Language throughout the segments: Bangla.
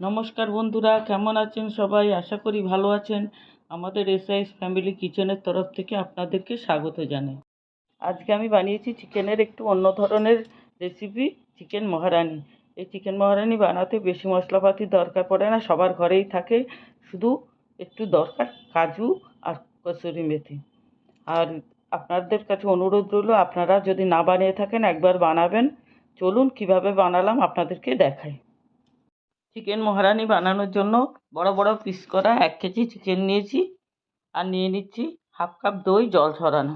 নমস্কার বন্ধুরা, কেমন আছেন সবাই? আশা করি ভালো আছেন। আমাদের এসআইস ফ্যামিলি কিচেনের তরফ থেকে আপনাদেরকে স্বাগত জানাই। আজকে আমি বানিয়েছি চিকেনের একটু অন্য ধরনের রেসিপি চিকেন মহারানি। এই চিকেন মহারানি বানাতে বেশি মশলাপাতির দরকার পড়ে না, সবার ঘরেই থাকে। শুধু একটু দরকার কাজু আর কসুরি মেথি। আর আপনাদের কাছে অনুরোধ রইল, আপনারা যদি না বানিয়ে থাকেন একবার বানাবেন। চলুন কীভাবে বানালাম আপনাদেরকে দেখাই। চিকেন মহারানি বানানোর জন্য বড় বড় পিস করা এক কেজি চিকেন নিয়েছি আর নিয়ে নিচ্ছি হাফ কাপ দই, জল ছড়ানো।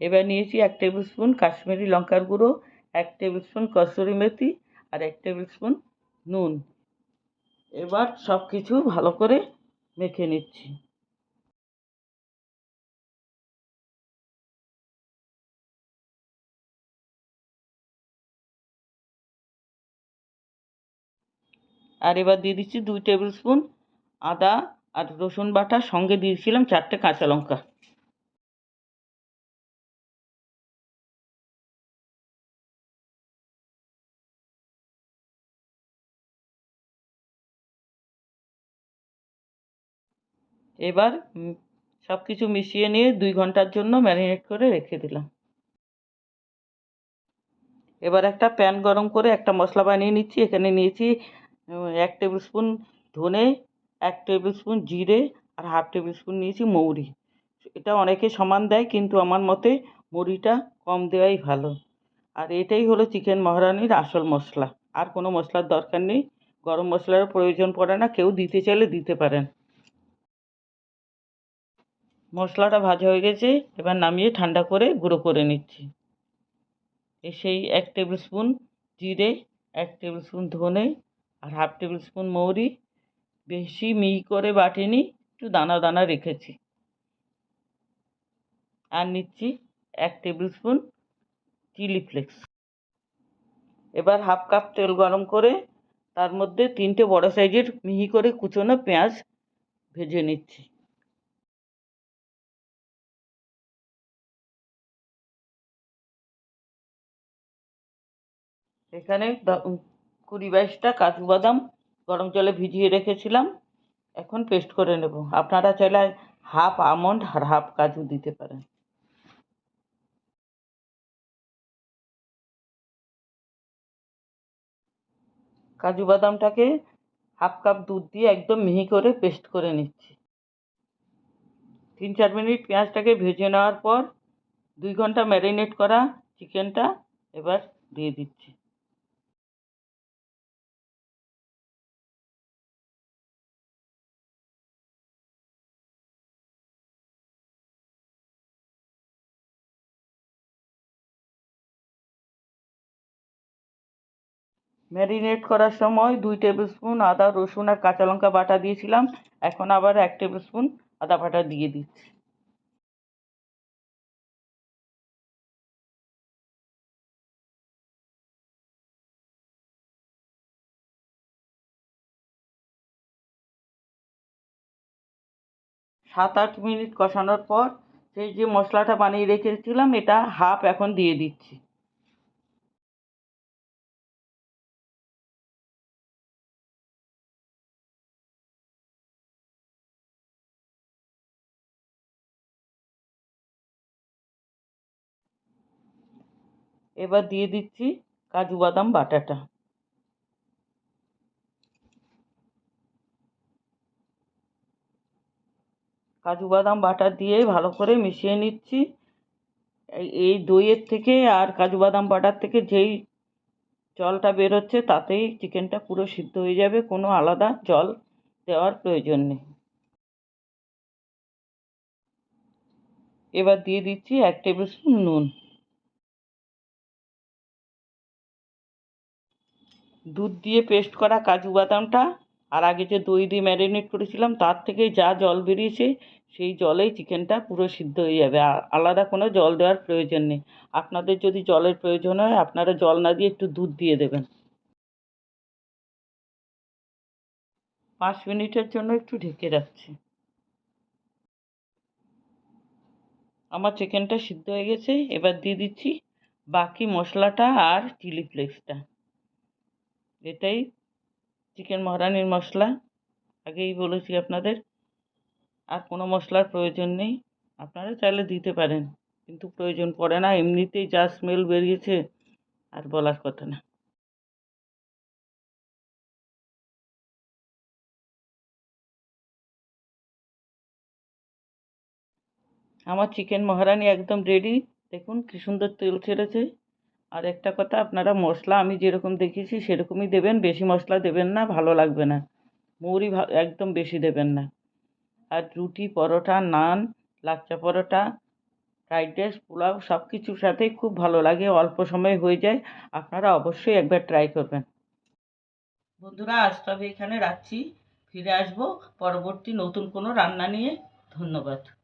এবার নিয়েছি এক টেবিল স্পুন কাশ্মীরি লঙ্কার গুঁড়ো, এক টেবিল স্পুন কসুরি মেথি আর এক টেবিল স্পুন নুন। এবার সব কিছু ভালো করে মেখে নিচ্ছি। আর এবার দিয়ে দিচ্ছি দুই টেবিল স্পুন আদা আর রসুন বাটা। সঙ্গে দিয়েছিলাম চারটে কাঁচা লঙ্কা। এবার সব কিছু মিশিয়ে নিয়ে দুই ঘণ্টার জন্য ম্যারিনেট করে রেখে দিলাম। এবার একটা প্যান গরম করে একটা মশলা বানিয়ে নিচ্ছি। এখানে নিয়েছি এক টেবিল স্পুন ধনে, এক টেবিল স্পুন জিরে আর হাফ টেবিল স্পুন নিয়েছি মৌরি। এটা অনেকে সমান দেয় কিন্তু আমার মতে মৌরিটা কম দেওয়াই ভালো। আর এটাই হলো চিকেন মহারানির আসল মশলা। আর কোনো মশলার দরকার নেই। গরম মশলার প্রয়োজন পড়ে না, কেউ দিতে চাইলে দিতে পারেন। মশলাটা ভাজা হয়ে গেছে, এবার নামিয়ে ঠান্ডা করে গুঁড়ো করে নিচ্ছি। সেই এক টেবিল স্পুন জিরে, এক টেবিল স্পুন ধনে আর হাফ টেবিল স্পুন মৌরি, বেশি মিহি করে বাটিনি, একটু দানা দানা রেখেছি। আর নিচ্ছি এক টেবিল স্পুন চিলি ফ্লেক্স এবার হাফ কাপ তেল গরম করে তার মধ্যে তিনটে বড় সাইজের মিহি করে কুচোনো পেঁয়াজ ভেজে নিচ্ছি। এখানে কুড়ি বাইশটা কাজু বাদাম গরম জলে ভিজিয়ে রেখেছিলাম। এখন পেস্ট করে নেব। আপনারা চাইলে হাফ আমন্ড আর হাফ কাজু দিতে পারেন। কাজু বাদামটাকে হাফ কাপ দুধ দিয়ে একদম মিহি করে পেস্ট করে নিচ্ছি। তিন চার মিনিট পেঁয়াজটাকে ভেজে নেওয়ার পর দুই ঘণ্টা ম্যারিনেট করা চিকেনটা এবার দিয়ে দিচ্ছি। ম্যারিনেট করার সময় দুই টেবিল স্পুন আদা, রসুন আর কাঁচা লঙ্কা বাটা দিয়েছিলাম। এখন আবার এক টেবিল স্পুন আদা বাটা দিয়ে দিচ্ছি। সাত আট মিনিট কষানোর পর, সেই যে মশলাটা বানিয়ে রেখেছিলাম, এটা হাফ এখন দিয়ে দিচ্ছি। এবার দিয়ে দিচ্ছি কাজু বাদাম বাটাটা। কাজু বাদাম বাটা দিয়ে ভালো করে মিশিয়ে নিচ্ছি। এই দইয়ের থেকে আর কাজু বাদাম বাটার থেকে যেই জলটা বেরোচ্ছে তাতেই চিকেনটা পুরো সিদ্ধ হয়ে যাবে, কোনো আলাদা জল দেওয়ার প্রয়োজন নেই। এবার দিয়ে দিচ্ছি এক টেবিল স্পুন নুন। দুধ দিয়ে পেস্ট করা কাজু বাদামটা, আর আগে যে দই দিয়ে ম্যারিনেট করেছিলাম, তার থেকে যা জল বেরিয়েছে, সেই জলেই চিকেনটা পুরো সিদ্ধ হয়ে যাবে। আলাদা কোনো জল দেওয়ার প্রয়োজন নেই। আপনাদের যদি জলের প্রয়োজন হয়, আপনারা জল না দিয়ে একটু দুধ দিয়ে দেবেন। পাঁচ মিনিটের জন্য একটু ঢেকে রাখছি। আমার চিকেনটা সিদ্ধ হয়ে গেছে, এবার দিয়ে দিচ্ছি বাকি মশলাটা আর চিলি ফ্লেক্সটা এটাই চিকেন মহারানির মশলা। আগেই বলেছি আপনাদের, আর কোনো মশলার প্রয়োজন নেই। আপনারা চাইলে দিতে পারেন, কিন্তু প্রয়োজন পড়ে না। এমনিতেই যা স্মেল বেরিয়েছে, আর বলার কথা না। আমার চিকেন মহারানি একদম রেডি দেখুন কি সুন্দর তেল ছেড়েছে। আর একটা কথা, আপনারা মশলা আমি যেরকম দেখিয়েছি সেরকমই দেবেন, বেশি মশলা দেবেন না, ভালো লাগবে না। মৌরি একদম বেশি দেবেন না। আর রুটি, পরোটা, নান, লাচ্চা পরোটা, ফ্রাইড রাইস, পোলাও সব কিছুর সাথেই খুব ভালো লাগে, অল্প সময়ে হয়ে যায়, আপনারা অবশ্যই একবার ট্রাই করবেন। বন্ধুরা, আজ তবে এখানে রাখছি। ফিরে আসব পরবর্তী নতুন কোনো রান্না নিয়ে। ধন্যবাদ।